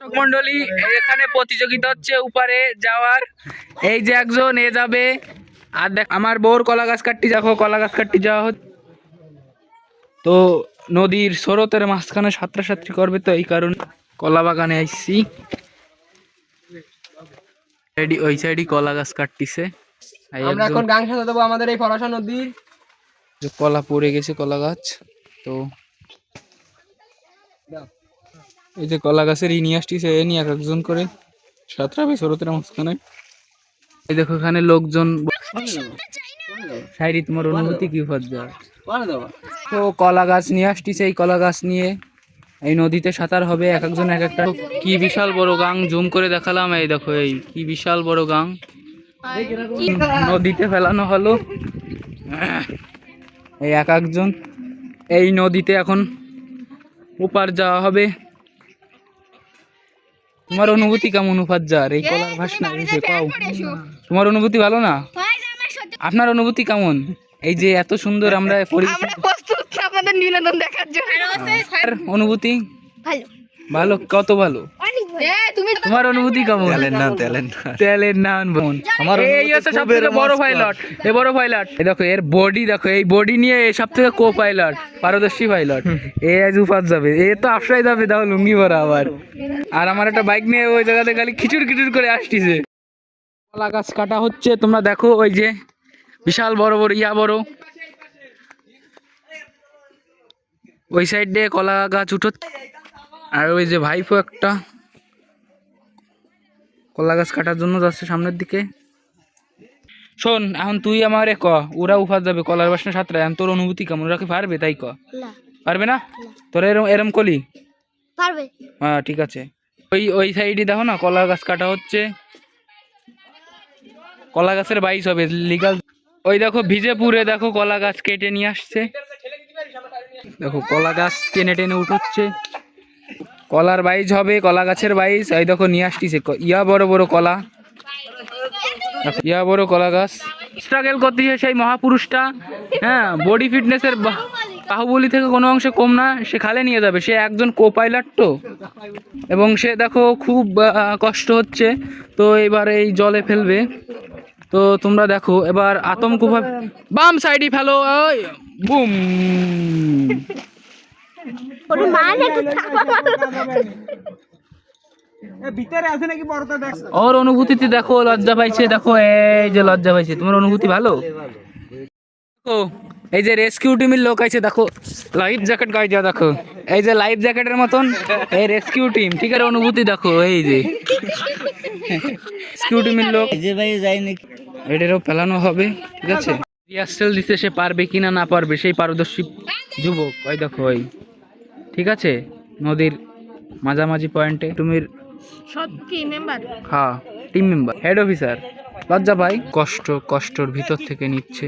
মন্ডলী এখানে প্রতিযোগিতা হচ্ছে উপরে যাওয়ার। এই যে একজন এ যাবে। আর দেখ আমার বউর কলা গাছ কাটতে দেখো কলা গাছ কাটতে যাওয়া হচ্ছে তো নদীর স্রোতের মাঝখানে সাঁতরি করবে তো এই কারণে কলা বাগানে আইসি। ওই সাইডই কলা গাছ কাটতিছে। আমরা এখন গান সাথে দেবো আমাদের এই ফরাসা নদীর যে কলা পড়ে গেছে কলা গাছ তো এই যে কলা গাছের ই নিয়ে আসটিছে এ নিয়ে এক একজন করে। সাতরাবে স্রোতের মাঝখানে। এই দেখো এখানে লোকজন সাইরি তোমার অনুভূতি কি যা তো কলা গাছ নিয়ে আসটিছে এই কলা গাছ নিয়ে। এই নদীতে সাঁতার হবে, এক একজন এক একটা। কি বিশাল বড় গাং, জুম করে দেখালাম। এই দেখো, এই কি বিশাল বড় গাং। নদীতে ফেলানো হলো। এই এক একজন। এই নদীতে এখন উপার যাওয়া হবে। তোমার অনুভূতি কেমন উপাধ্যার এই কলার কাও তোমার অনুভূতি ভালো না? আপনার অনুভূতি কেমন? এই যে এত সুন্দর আমরা পরিবেশ প্রস্তুত আপনাদের দেখার জন্য। অনুভূতি? ভালো। ভালো কত ভালো? তুমি তোমার অনুভূতি কেমন? তেলের নাম বোন আমার এই হচ্ছে সব থেকে বড় পাইলট এ বড় পাইলট এই দেখো এর বডি দেখো এই বডি নিয়ে এ সব থেকে কো পাইলট পারদর্শী পাইলট এ আজ উপাস যাবে এ তো আফসাই যাবে দাও লুঙ্গি ভরা আবার। আর আমার একটা বাইক নিয়ে ওই জায়গাতে খালি খিচুর খিচুর করে আসতিছে। কলা গাছ কাটা হচ্ছে তোমরা দেখো ওই যে বিশাল বড় বড় ইয়া বড়। ওই সাইড দিয়ে কলা গাছ উঠো আর ওই যে ভাইফো একটা। কলা গাছ কাটার জন্য যাচ্ছে সামনের দিকে। শোন এখন তুই আমারে ক ওরা উফার যাবে কলার বাসনা সাতটা এখন তোর অনুভূতি কেমন? ওরা কি পারবে তাই ক? পারবে না? তোর এরম এরম কলি পারবে। হ্যাঁ ঠিক আছে। ওই ওই সাইডে দেখো না কলা গাছ কাটা হচ্ছে। কলা গাছের বাইশ হবে লিগাল ওই দেখো ভিজে পুরে দেখো কলা গাছ কেটে নিয়ে আসছে। দেখো কলা গাছ টেনে টেনে উঠোচ্ছে। কলার বাইজ হবে, কলা গাছের বাইজ এই দেখো, নিয়ে আসতিছে ইয়া বড় বড় কলা। ইয়া বড় কলা গাছ। স্ট্রাগল করতেছে সেই মহাপুরুষটা। হ্যাঁ বডি ফিটনেসের বাহুবলি থেকে কোনো অংশে কম না, সে খালে নিয়ে যাবে। সে একজন কো পাইলট তো। এবং সে দেখো, খুব কষ্ট হচ্ছে। তো এবার এই জলে ফেলবে। তো তোমরা দেখো, এবার আতঙ্কভাবে বাম সাইডে ফেলো বুম। ওর মান একটু থাপা মারো ওর অনুভূতিতে দেখো লজ্জা পাইছে দেখো এই যে লজ্জা পাইছে তোমার অনুভূতি ভালো দেখো এই যে রেস্কিউ টিমের লোক আছে দেখো লাইফ জ্যাকেট গায়ে দেখো এই যে লাইফ জ্যাকেটের মতন এই রেস্কিউ টিম ঠিক আছে অনুভূতি দেখো এই যে রেস্কিউ টিমের লোক যে ভাই যায়নি এটারও ফেলানো হবে ঠিক আছে রিহার্সেল দিতে সে পারবে কিনা না পারবে সেই পারদর্শী যুবক ওই দেখো ওই ঠিক আছে? নদীর মাঝামাঝি পয়েন্টে তুমির সব কি মেম্বার হ্যাঁ টিম মেম্বার হেড অফিসার লজ্জা ভাই কষ্ট কষ্টর ভিতর থেকে নিচ্ছে।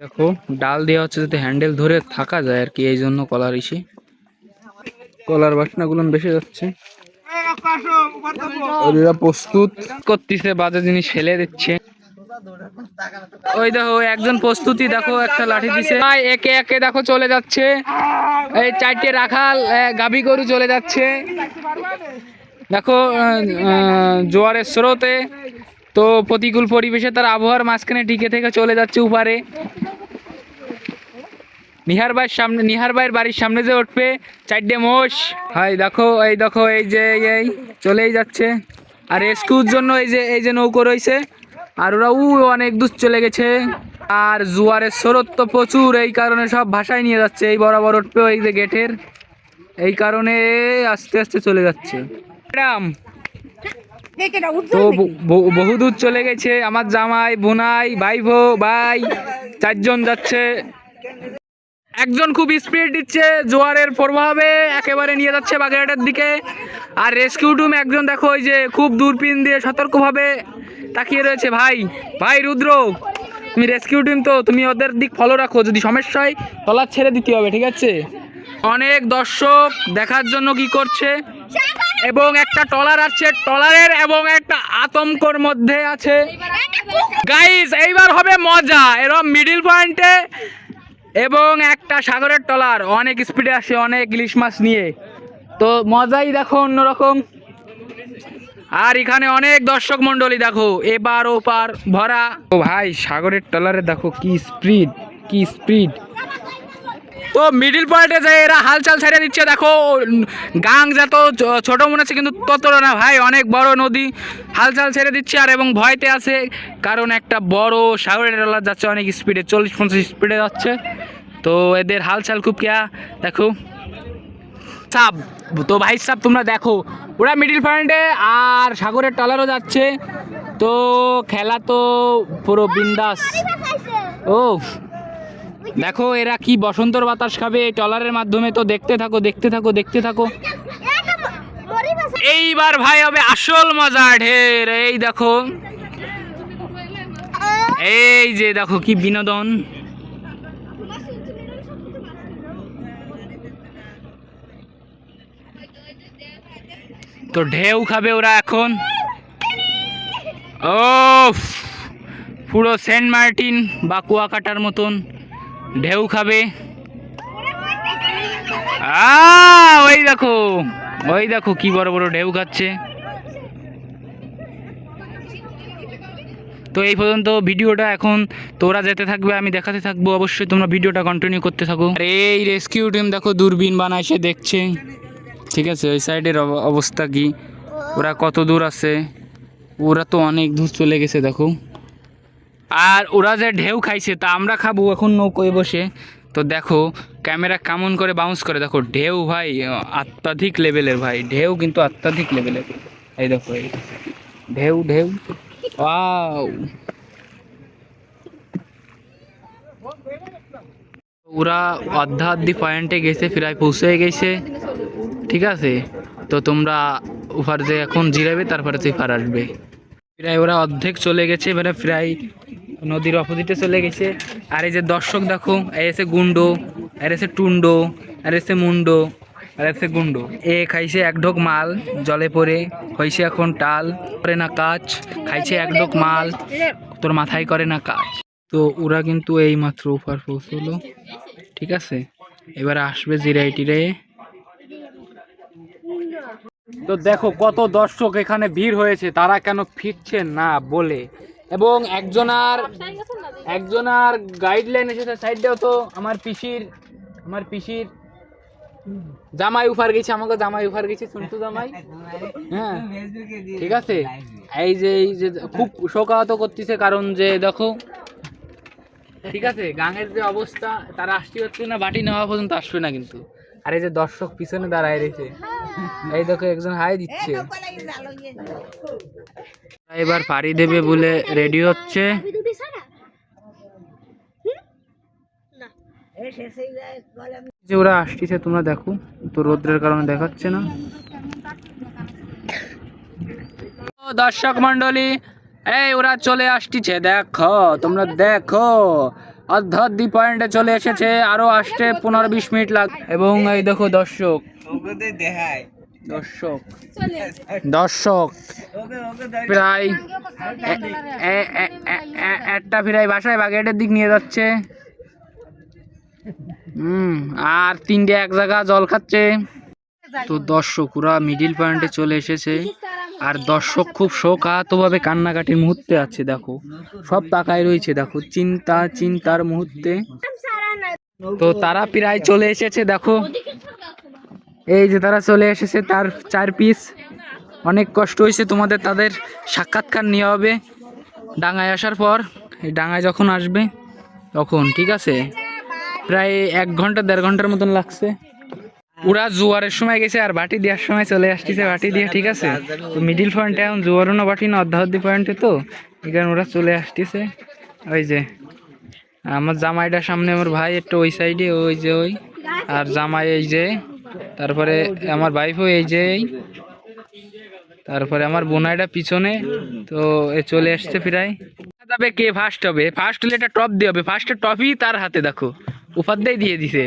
দেখো ডাল দেওয়া হচ্ছে যাতে হ্যান্ডেল ধরে থাকা যায় আর কি এই জন্য কলার ইসে। কলার বাসনাগুলো বেশি যাচ্ছে। প্রস্তুত। করতেছে বাজে জিনিস ফেলে দিচ্ছে। ওই দেখো একজন প্রস্তুতি দেখো, একটা লাঠি দিছে। একে একে দেখো চলে যাচ্ছে। এই চারটে রাখাল গাভী গরু চলে যাচ্ছে। দেখো জোয়ারের স্রোতে। তো প্রতিকূল পরিবেশে তার আবহাওয়ার মাঝখানে টিকে থেকে চলে যাচ্ছে উপারে। নিহার ভাইয়ের সামনে, নিহার ভাইয়ের বাড়ির সামনে যে উঠবে, চারটে মোষ। হাই দেখো, এই দেখো, এই যে, এই চলেই যাচ্ছে। আর রেস্কিউর জন্য এই যে এই যে নৌকো রয়েছে আর ওরা উ অনেক দূর চলে গেছে। আর জোয়ারের স্রোত তো প্রচুর, এই কারণে সব ভাষায় নিয়ে যাচ্ছে, এই বরাবর উঠবে এই যে গেটের। এই কারণে আস্তে আস্তে চলে যাচ্ছে। ম্যাডাম বহুদূর চলে গেছে, আমার জামাই, বোনাই ভাই ভো ভাই, চারজন যাচ্ছে। একজন খুব স্পিড দিচ্ছে, জোয়ারের প্রভাবে একেবারে নিয়ে যাচ্ছে বাগেরহাটের দিকে। আর রেস্কিউ টিম একজন, দেখো, ওই যে খুব দূরবীন দিয়ে সতর্কভাবে তাকিয়ে রয়েছে ভাই। ভাই, রুদ্র, তুমি রেস্কিউ টিম তো, তুমি ওদের দিক ফলো রাখো। যদি সমস্যা হয় টলার ছেড়ে দিতে হবে, ঠিক আছে? অনেক দর্শক দেখার জন্য কি করছে? এবং একটা টলার আছে টলারের এবং একটা আতঙ্কর মধ্যে আছে। গাইস এইবার হবে মজা। এরকম মিডিল পয়েন্টে এবং একটা সাগরের টলার অনেক স্পিডে আসে, অনেক ইলিশ মাছ নিয়ে। তো মজাই দেখো অন্যরকম। আর এখানে অনেক দর্শক মন্ডলী দেখো, এবার ওপার ভরা। ও ভাই, সাগরের টলারে দেখো কি স্পিড কি স্পিড তো মিডিল পয়েন্টে যে এরা হালচাল ছেড়ে দিচ্ছে, দেখো, গাং যত ছোট মনে হচ্ছে, কিন্তু ততটা না। ভাই, অনেক বড় নদী হালচাল ছেড়ে দিচ্ছে, আর এবং ভয়তে আছে, কারণ একটা বড় সাগরের ট্রলার যাচ্ছে অনেক স্পিডে চল্লিশ পঞ্চাশ স্পিডে যাচ্ছে। তো এদের হালচাল খুব কেয়া, দেখো। সাব তো ভাই সাব, তোমরা দেখো, ওরা মিডিল পয়েন্টে আর সাগরের টলারও যাচ্ছে। তো খেলা তো পুরো বিন্দাস। ও দেখো এরা কি বসন্তর বাতাস খাবে, এই টলারের মাধ্যমে তো দেখতে থাকো দেখতে থাকো দেখতে থাকো। এইবার ভাই হবে আসল মজা, ঢের, এই দেখো। এই যে দেখো কি বিনোদন। তো ঢেউ খাবে ওরা এখন। ও পুরো সেন্ট মার্টিন বা কুয়াকাটার মতন ঢেউ খাবে। ওই দেখো ওই দেখো কি বড় বড় ঢেউ খাচ্ছে। তো এই পর্যন্ত ভিডিওটা এখন তোরা যেতে থাকবে, আমি দেখাতে থাকব। অবশ্যই তোমরা ভিডিওটা কন্টিনিউ করতে থাকো। আর এই রেস্কিউ টিম দেখো দূরবীন বানায়, সে দেখছে। ঠিক আছে, ওই সাইডের অব- অবস্থা কি? ওরা কত দূর আছে? ওরা তো অনেক দূর চলে গেছে, দেখো। আর ওরা যে ঢেউ খাইছে, তা আমরা খাব এখন নৌকোয় বসে। তো দেখো, ক্যামেরা কেমন করে বাউন্স করে, দেখো, ঢেউ ভাই অত্যাধিক লেভেলের ভাই, ঢেউ কিন্তু অত্যাধিক লেভেলের এই দেখো, এই ঢেউ ঢেউ ওরা অর্ধা অর্ধি পয়েন্টে গেছে, প্রায় পৌঁছে গেছে। ঠিক আছে? তো তোমরা ওপার যে এখন জিরাবে, তারপরে তুই ফার আসবে। প্রায় ওরা অর্ধেক চলে গেছে, এবারে প্রায় নদীর অপোজিটে চলে গেছে। আর এই যে দর্শক দেখো, এই এসে গুন্ডো, আর এসে টুন্ডো, আর এসে মুন্ডো, আর এসে গুন্ডো। এ খাইছে এক ঢোক মাল, জলে পড়ে হয়েছে এখন টাল করে না কাজ, খাইছে এক ঢোক মাল, তোর মাথায় করে না কাজ। তো ওরা কিন্তু এই মাত্র উপর পৌঁছলো, ঠিক আছে? এবার আসবে জিরাই টিরাই তো দেখো কত দর্শক এখানে ভিড় হয়েছে, তারা কেন ফিরছে না বলে। এবং একজনার একজনার গাইডলাইন এসেছে সাইডেও তো আমার পিসির আমার পিসির জামাই উফার গেছে, আমাকে জামাই উফার গেছে শুনতো জামাই। হ্যাঁ ঠিক আছে? এই যে এই যে, খুব শোকাহত করতেছে কারণ যে দেখো, ঠিক আছে, গাঙের যে অবস্থা, তারা আসতে হচ্ছে না, বাটি নেওয়া পর্যন্ত আসবে না কিন্তু। আর এই যে দর্শক পিছনে দাঁড়ায় রয়েছে। এই দেখো একজন হাই দিচ্ছে। এবার পাড়ি দেবে বলে রেডি হচ্ছে। যে ওরা আসতেছে তোমরা দেখো। তো রোদ্রের কারণে দেখাচ্ছে না। দর্শক মন্ডলী এই ওরা চলে আসতেছে দেখো তোমরা দেখো। অর্ধি পয়েন্টে চলে এসেছে আরও আসতে পনেরো বিশ মিনিট লাগ এবং এই দেখো দর্শক দর্শক। দর্শক। প্রায় একটা প্রায় বাসায় বাগেটের দিক নিয়ে যাচ্ছে। হুম আর তিনটে এক জায়গা জল খাচ্ছে। তো দর্শক ওরা মিডিল পয়েন্টে চলে এসেছে। আর দর্শক খুব শোকাহতভাবে কান্নাকাটির মুহূর্তে আছে দেখো। সব তাকায় রয়েছে দেখো। চিন্তা চিন্তার মুহূর্তে। তো তারা প্রায় চলে এসেছে দেখো। এই যে তারা চলে এসেছে, তার চার পিস অনেক কষ্ট হয়েছে তোমাদের তাদের সাক্ষাৎকার নেওয়া হবে ডাঙায় আসার পর। এই ডাঙায় যখন আসবে, তখন, ঠিক আছে? প্রায় এক ঘণ্টা, দেড় ঘণ্টার মতন লাগছে। ওরা জোয়ারের সময় গেছে আর বাটি দেওয়ার সময় চলে আসতেছে বাটি দিয়ে, ঠিক আছে? তো মিডিল পয়েন্টে এখন জোয়ারও না, বাটি না অর্ধাহদ্দি পয়েন্টে তো। এখানে ওরা চলে আসতেছে। ওই যে, আমার জামাইটার সামনে আমার ভাই একটু ওই সাইডে ওই যে ওই। আর জামাই এই যে তারপরে আমার ওয়াইফও এই যে এই। তারপরে আমার বোনাইটা পিছনে। তো এ চলে আসছে প্রায়। তবে কে ফার্স্ট হবে? ফার্স্ট হলে এটা টপ দিয়ে হবে। ফার্স্টে টপই তার হাতে দেখো। উপার দিয়ে দিয়ে দিছে।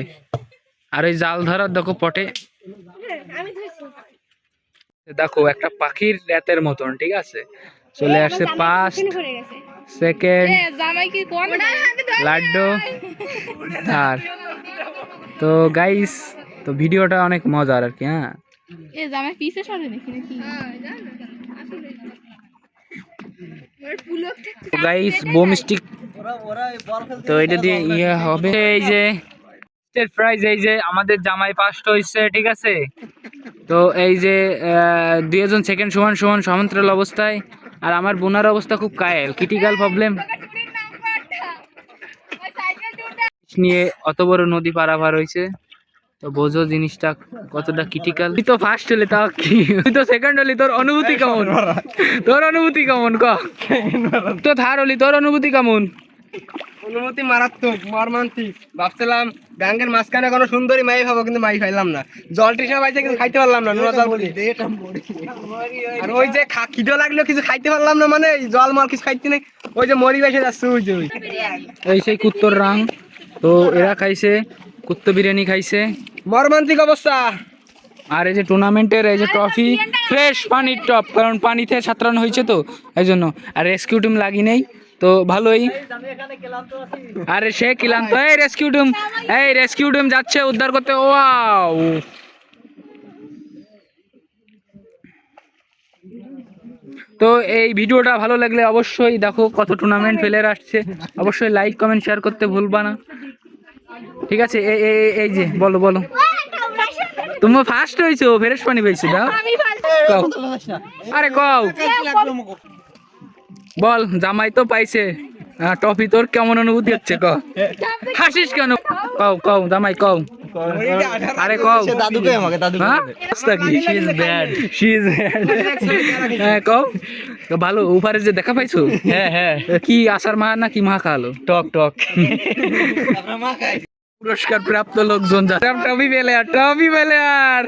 আর ওই জাল ধরার দেখো পটে। দেখো একটা পাখির রাতের মতন ঠিক আছে? চলে আসছে ফার্স্ট সেকেন্ড জামাই কোন? লাড্ডু। আর। তো গাইস তো ভিডিওটা অনেক মজার আর কি হ্যাঁ। এ জামাই পিছে সরে দেখি নাকি গাইস বোম স্টিক তো এটা দিয়ে ইয়ে হবে। এই যে প্রাইজ এই যে আমাদের জামাই হয়েছে ঠিক আছে? তো এই যে আহ, দুইজন সেকেন্ড সমান সমান সমান্তরাল অবস্থায় আর আমার বোনার অবস্থা খুব কায়েল ক্রিটিক্যাল প্রবলেম নিয়ে অত বড় নদী পারাভার হয়েছে তো বোঝো জিনিসটা কতটা ক্রিটিক্যাল তুই তো ফার্স্ট হলে তাও কি? তুই তো সেকেন্ড হলি তোর অনুভূতি কেমন? তোর অনুভূতি কেমন? ক? তো থার হলি তোর অনুভূতি কেমন? অনুমতি মারাত্মক মর্মান্তিক। ভাবছিলাম ব্যাংকের মাঝখানে কোনো সুন্দরী মাই খাব কিন্তু মাই খাইলাম না। জল তৃষ্ণা পাইছে কিন্তু খাইতে পারলাম না নোনা জল বলি। আর ওই যে খা- খিদে লাগল কিছু খাইতে পারলাম না মানে জল মাল কিছু খাইতে নেই। ওই যে মরি বেসে যাচ্ছে ওই যে ওই। সেই কুত্তর রাং। তো এরা খাইছে কুত্ত বিরিয়ানি খাইছে। মর্মান্তিক অবস্থা। আর এই যে টুর্নামেন্টের এই যে ট্রফি ফ্রেশ পানির টপ কারণ পানিতে সাঁতরানো হয়েছে তো এই জন্য। আর রেস্কিউ টিম লাগি নেই তো ভালোই। আরে সে ক্লান্ত এই রেস্কিউ টিম এই রেস্কিউ টিম যাচ্ছে উদ্ধার করতে ওয়াও। তো এই ভিডিওটা ভালো লাগলে অবশ্যই দেখো কত টুর্নামেন্ট ফেলে আসছে। অবশ্যই লাইক কমেন্ট শেয়ার করতে ভুলবা না। ঠিক আছে এই এই- এই যে বলো বলো। তুমি ফার্স্ট হয়েছো ফ্রেশ পানি পেয়েছ দাও। আমি কও। আরে কও। বল। জামাই তো পাইছে। টফি তোর কেমন অনুভূতি হচ্ছে ক হাসিস কেন? কও কও জামাই কও। আরে কও। দাদুকে আমাকে দাদু হ্যাঁ? She is bad she is হ্যাঁ কও। ভালো উপরে যে দেখা পাইছো? হ্যাঁ হ্যাঁ। কি আসার মা না কি মা খালো টক। টক পুরস্কার প্রাপ্ত লোকজন যা টবি পেলে আর টবি পেলে আর